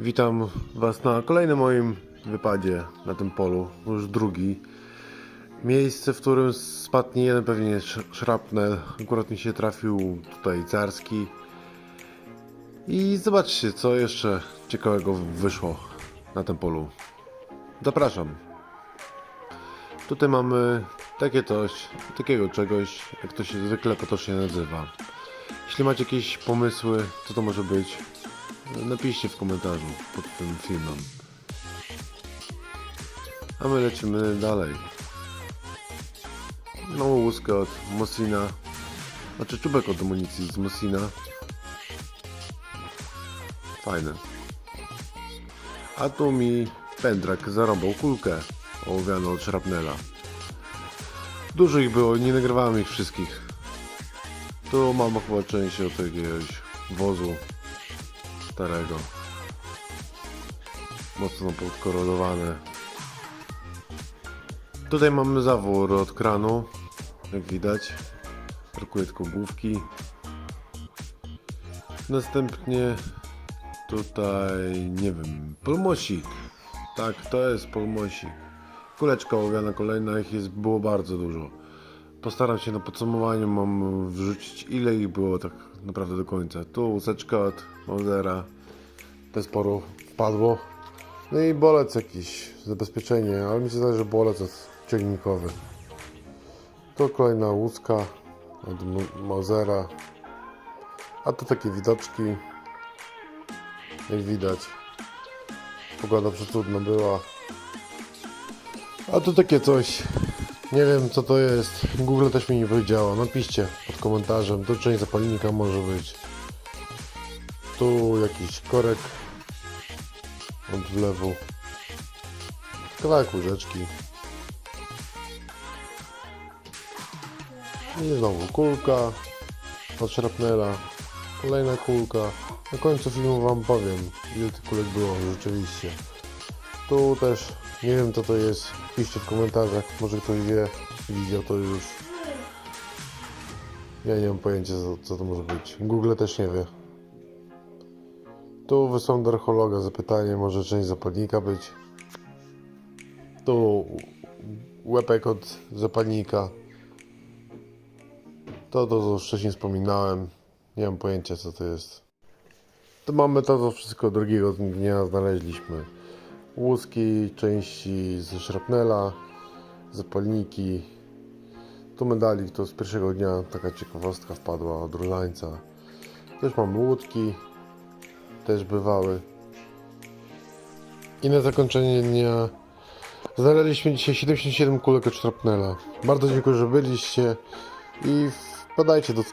Witam Was na kolejnym moim wypadzie na tym polu, już drugi. Miejsce, w którym spadł nie jeden pewnie sz- szrapnel, akurat mi się trafił tutaj carski. I zobaczcie, co jeszcze ciekawego wyszło na tym polu. Zapraszam. Tutaj mamy takie coś, takiego czegoś, jak to się zwykle potocznie nazywa. Jeśli macie jakieś pomysły, co to może być, napiszcie w komentarzu pod tym filmem. A my lecimy dalej. Nową łuskę od Mosina, znaczy czubek od amunicji z Mosina. Fajne. A tu mi pędrak zarąbał kulkę ołowianą od szrapnela. Dużo ich było, nie nagrywałem ich wszystkich. Tu mam chyba część od jakiegoś wozu starego. Mocno podkorodowane. Tutaj mamy zawór od kranu, jak widać. Brakuje tylko główki. Następnie tutaj, nie wiem, polmosik. Tak, to jest polmosik. Kuleczka ołowiana kolejna, ich jest, było bardzo dużo. Postaram się na podsumowaniu mam wrzucić ile ich było tak naprawdę do końca. Tu łuseczka od Mausera, te sporo wpadło. No i bolec jakiś, zabezpieczenie, ale mi się zdaje, że bolec jest ciągnikowy. Tu kolejna łuska od Mausera. A tu takie widoczki. Jak widać. Pogoda przecudna była. A tu takie coś. Nie wiem co to jest. Google też mi nie powiedziało. Napiszcie pod komentarzem. Tu część zapalnika może być. Tu jakiś korek od wlewu. Kawałek łyżeczki. I znowu kulka od szrapnela. Kolejna kulka. Na końcu filmu wam powiem ile tych kulek było rzeczywiście. Tu też nie wiem co to jest. Piszcie w komentarzach. Może ktoś wie, widział to już. Ja nie mam pojęcia co, co to może być. Google też nie wie. Tu do archeologa zapytanie, może część zapalnika być. Tu łepek od zapalnika. To, to, już wcześniej wspominałem. Nie mam pojęcia co to jest. To mamy to, co wszystko drugiego dnia znaleźliśmy. Łuski, części ze szrapnela, zapalniki. Tu medalik, to z pierwszego dnia taka ciekawostka wpadła od różańca. Też mamy łódki, też bywały. I na zakończenie dnia znaleźliśmy dzisiaj 77 kulek od szrapnela. Bardzo dziękuję, że byliście i wpadajcie do sklepu.